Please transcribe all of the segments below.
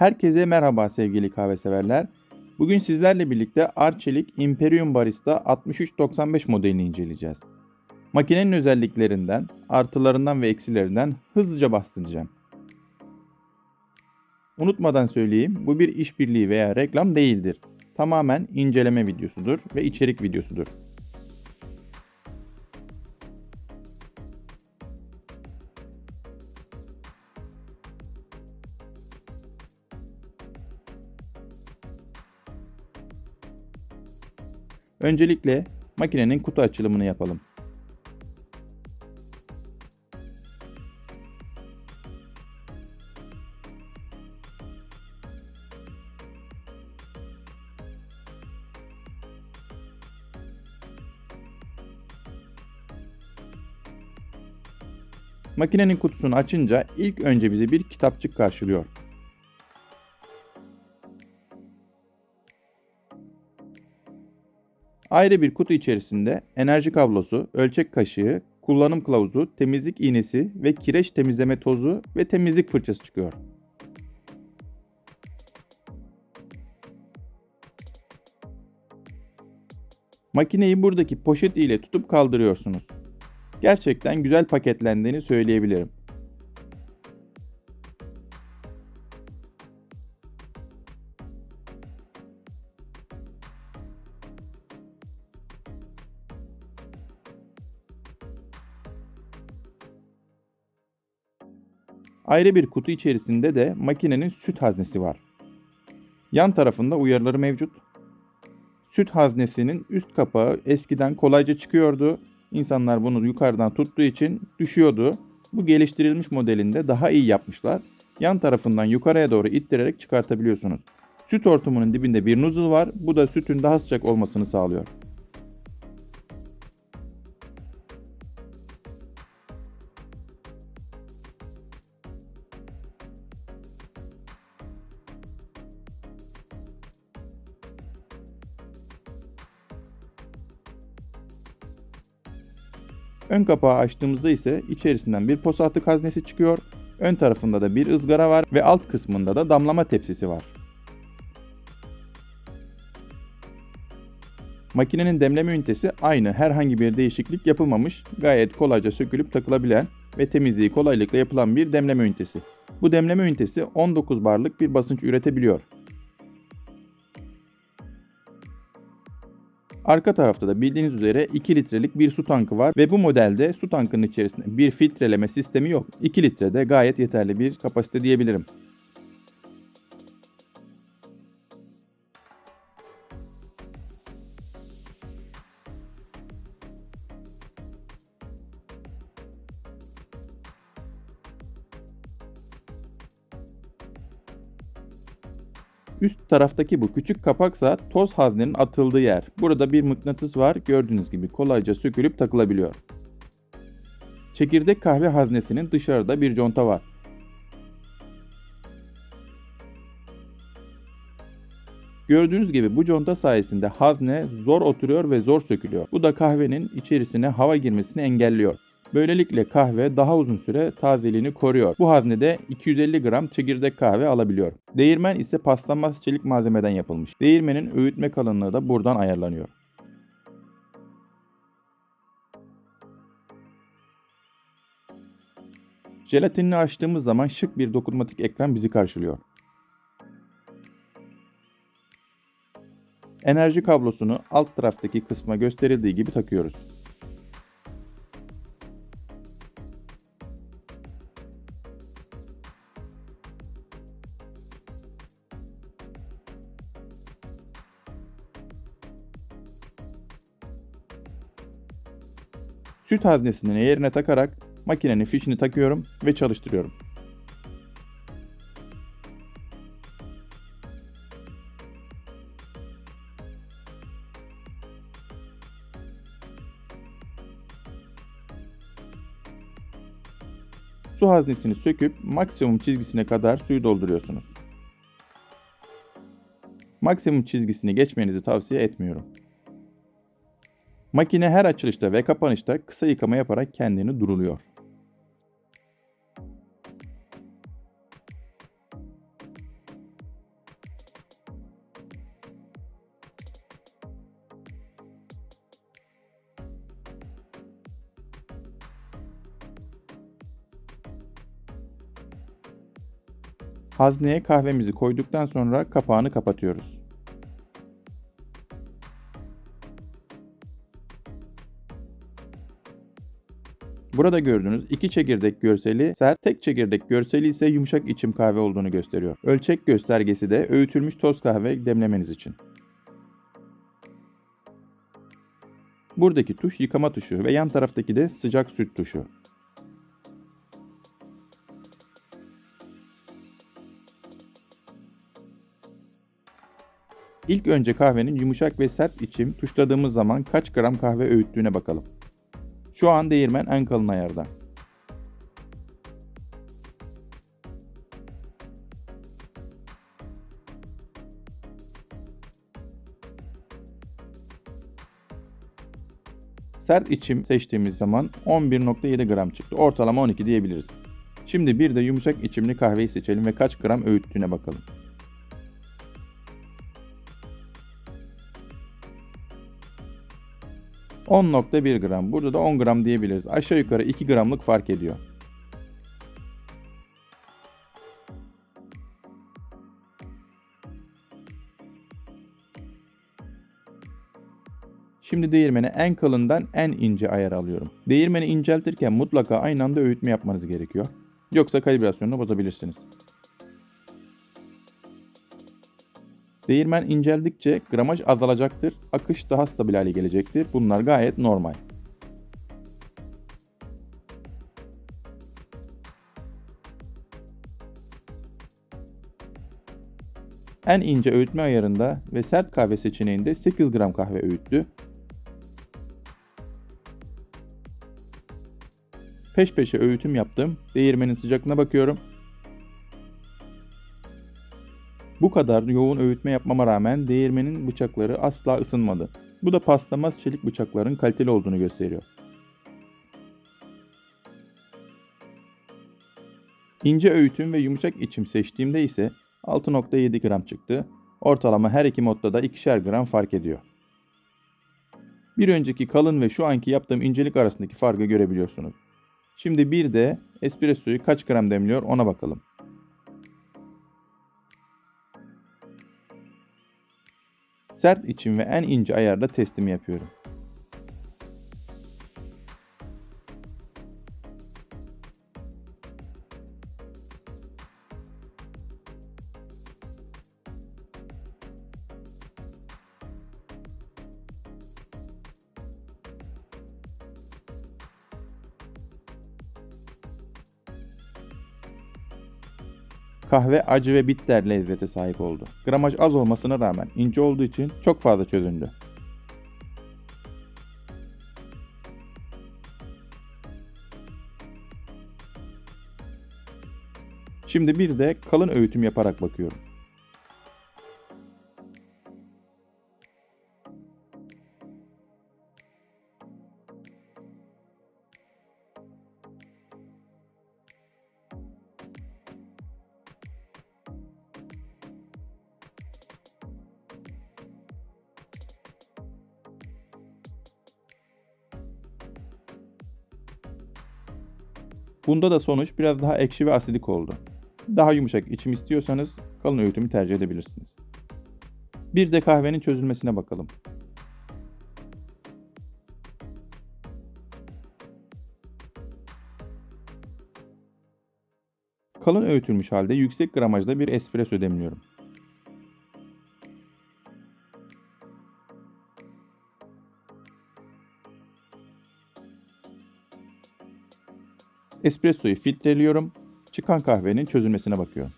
Herkese merhaba sevgili kahve severler. Bugün sizlerle birlikte Arçelik Imperium Barista 6395 modelini inceleyeceğiz. Makinenin özelliklerinden, artılarından ve eksilerinden hızlıca bahsedeceğim. Unutmadan söyleyeyim, bu bir işbirliği veya reklam değildir. Tamamen inceleme videosudur ve içerik videosudur. Öncelikle makinenin kutu açılımını yapalım. Makinenin kutusunu açınca ilk önce bize bir kitapçık karşılıyor. Ayrı bir kutu içerisinde enerji kablosu, ölçek kaşığı, kullanım kılavuzu, temizlik iğnesi ve kireç temizleme tozu ve temizlik fırçası çıkıyor. Makineyi buradaki poşet ile tutup kaldırıyorsunuz. Gerçekten güzel paketlendiğini söyleyebilirim. Ayrı bir kutu içerisinde de makinenin süt haznesi var. Yan tarafında uyarıları mevcut. Süt haznesinin üst kapağı eskiden kolayca çıkıyordu. İnsanlar bunu yukarıdan tuttuğu için düşüyordu. Bu geliştirilmiş modelinde daha iyi yapmışlar. Yan tarafından yukarıya doğru ittirerek çıkartabiliyorsunuz. Süt hortumunun dibinde bir nozzle var. Bu da sütün daha sıcak olmasını sağlıyor. Ön kapağı açtığımızda ise içerisinden bir posa atık haznesi çıkıyor. Ön tarafında da bir ızgara var ve alt kısmında da damlama tepsisi var. Makinenin demleme ünitesi aynı herhangi bir değişiklik yapılmamış, gayet kolayca sökülüp takılabilen ve temizliği kolaylıkla yapılan bir demleme ünitesi. Bu demleme ünitesi 19 barlık bir basınç üretebiliyor. Arka tarafta da bildiğiniz üzere 2 litrelik bir su tankı var ve bu modelde su tankının içerisinde bir filtreleme sistemi yok. 2 litrede gayet yeterli bir kapasite diyebilirim. Taraftaki bu küçük kapaksa toz haznenin atıldığı yer. Burada bir mıknatıs var. Gördüğünüz gibi kolayca sökülüp takılabiliyor. Çekirdek kahve haznesinin dışarıda bir conta var. Gördüğünüz gibi bu conta sayesinde hazne zor oturuyor ve zor sökülüyor. Bu da kahvenin içerisine hava girmesini engelliyor. Böylelikle kahve daha uzun süre tazeliğini koruyor. Bu haznede 250 gram çekirdek kahve alabiliyor. Değirmen ise paslanmaz çelik malzemeden yapılmış. Değirmenin öğütme kalınlığı da buradan ayarlanıyor. Jelatinini açtığımız zaman şık bir dokunmatik ekran bizi karşılıyor. Enerji kablosunu alt taraftaki kısma gösterildiği gibi takıyoruz. Süt haznesini yerine takarak makinenin fişini takıyorum ve çalıştırıyorum. Su haznesini söküp maksimum çizgisine kadar suyu dolduruyorsunuz. Maksimum çizgisini geçmenizi tavsiye etmiyorum. Makine her açılışta ve kapanışta kısa yıkama yaparak kendini duruluyor. Hazneye kahvemizi koyduktan sonra kapağını kapatıyoruz. Burada gördüğünüz iki çekirdek görseli sert, tek çekirdek görseli ise yumuşak içim kahve olduğunu gösteriyor. Ölçek göstergesi de öğütülmüş toz kahve demlemeniz için. Buradaki tuş yıkama tuşu ve yan taraftaki de sıcak süt tuşu. İlk önce kahvenin yumuşak ve sert içim tuşladığımız zaman kaç gram kahve öğüttüğüne bakalım. Şu an değirmen en kalın ayarda. Sert içim seçtiğimiz zaman 11.7 gram çıktı. Ortalama 12 diyebiliriz. Şimdi bir de yumuşak içimli kahveyi seçelim ve kaç gram öğüttüğüne bakalım. 10.1 gram. Burada da 10 gram diyebiliriz. Aşağı yukarı 2 gramlık fark ediyor. Şimdi değirmeni en kalından en ince ayar alıyorum. Değirmeni inceltirken mutlaka aynı anda öğütme yapmanız gerekiyor. Yoksa kalibrasyonunu bozabilirsiniz. Değirmen inceldikçe gramaj azalacaktır, akış daha stabil hale gelecektir. Bunlar gayet normal. En ince öğütme ayarında ve sert kahve seçeneğinde 8 gram kahve öğüttü. Peş peşe öğütüm yaptım. Değirmenin sıcaklığına bakıyorum. Bu kadar yoğun öğütme yapmama rağmen değirmenin bıçakları asla ısınmadı. Bu da paslamaz çelik bıçakların kaliteli olduğunu gösteriyor. İnce öğütüm ve yumuşak içim seçtiğimde ise 6.7 gram çıktı. Ortalama her iki modda da ikişer gram fark ediyor. Bir önceki kalın ve şu anki yaptığım incelik arasındaki farkı görebiliyorsunuz. Şimdi bir de espressoyu kaç gram demliyor ona bakalım. Sert içim ve en ince ayarda testimi yapıyorum. Kahve acı ve bitter lezzete sahip oldu. Gramaj az olmasına rağmen ince olduğu için çok fazla çözündü. Şimdi bir de kalın öğütüm yaparak bakıyorum. Bunda da sonuç biraz daha ekşi ve asidik oldu. Daha yumuşak içim istiyorsanız kalın öğütümü tercih edebilirsiniz. Bir de kahvenin çözülmesine bakalım. Kalın öğütülmüş halde yüksek gramajda bir espresso demliyorum. Espressoyu filtreliyorum. Çıkan kahvenin çözülmesine bakıyorum.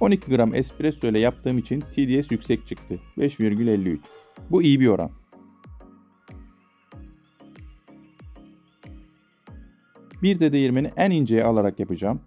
...12 gram espresso ile yaptığım için TDS yüksek çıktı. 5,53. Bu iyi bir oran. Bir de değirmeni en inceye alarak yapacağım.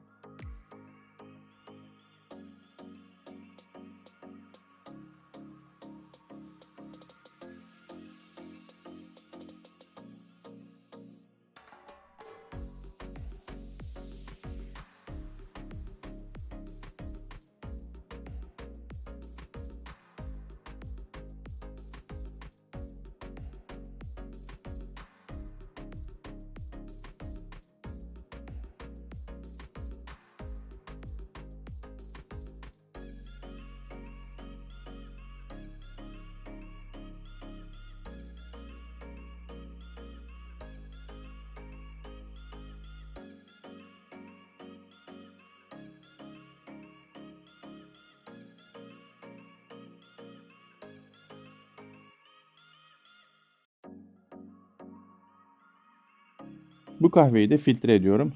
Bu kahveyi de filtre ediyorum.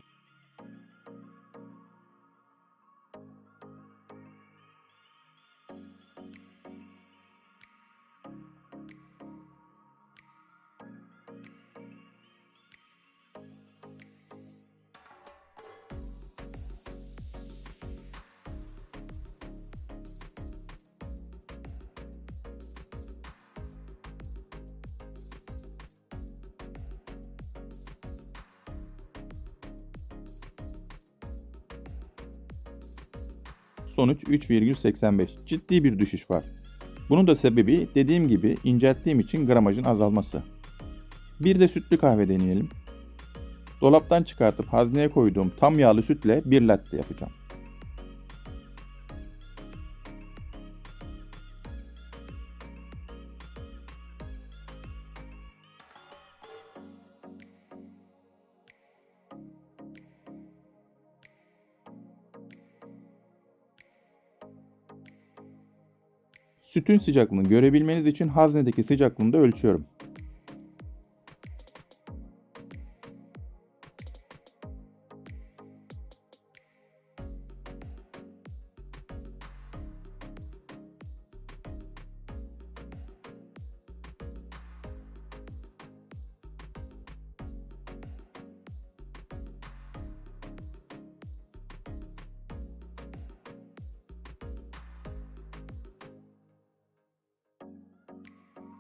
Sonuç 3,85. Ciddi bir düşüş var. Bunun da sebebi dediğim gibi incelttiğim için gramajın azalması. Bir de sütlü kahve deneyelim. Dolaptan çıkartıp hazneye koyduğum tam yağlı sütle bir latte yapacağım. Sütün sıcaklığını görebilmeniz için haznedeki sıcaklığını da ölçüyorum.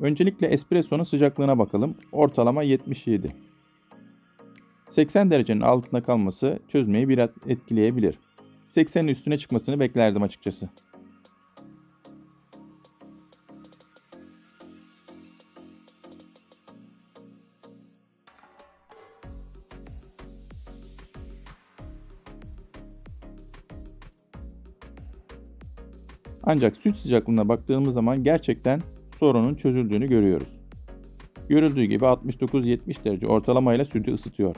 Öncelikle espressonun sıcaklığına bakalım. Ortalama 77. 80 derecenin altında kalması çözmeyi biraz etkileyebilir. 80'in üstüne çıkmasını beklerdim açıkçası. Ancak süt sıcaklığına baktığımız zaman gerçekten sorunun çözüldüğünü görüyoruz. Görüldüğü gibi 69-70 derece ortalamayla sütü ısıtıyor.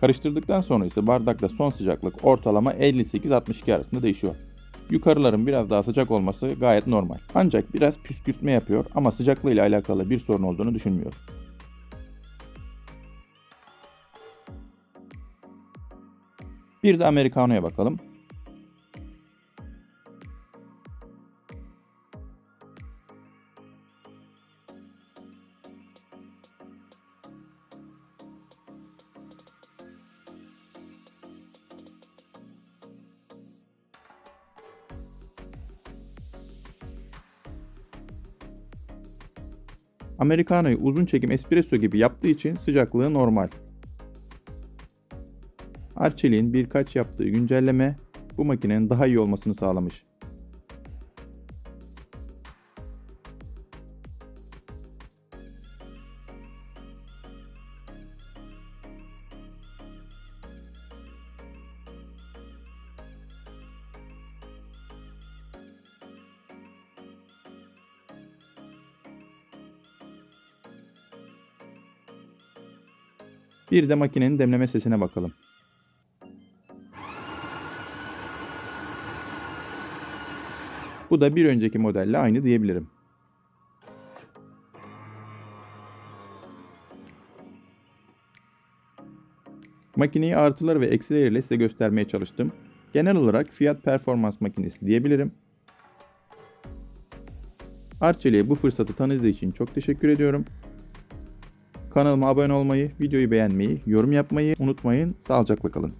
Karıştırdıktan sonra ise bardakta son sıcaklık ortalama 58-62 arasında değişiyor. Yukarıların biraz daha sıcak olması gayet normal. Ancak biraz püskürtme yapıyor ama sıcaklığıyla alakalı bir sorun olduğunu düşünmüyorum. Bir de Americano'ya bakalım. Americano'yu uzun çekim espresso gibi yaptığı için sıcaklığı normal. Arçelik'in birkaç yaptığı güncelleme bu makinenin daha iyi olmasını sağlamış. Bir de makinenin demleme sesine bakalım. Bu da bir önceki modelle aynı diyebilirim. Makineyi artıları ve eksileriyle size göstermeye çalıştım. Genel olarak fiyat performans makinesi diyebilirim. Arçelik'e bu fırsatı tanıdığı için çok teşekkür ediyorum. Kanalıma abone olmayı, videoyu beğenmeyi, yorum yapmayı unutmayın. Sağlıcakla kalın.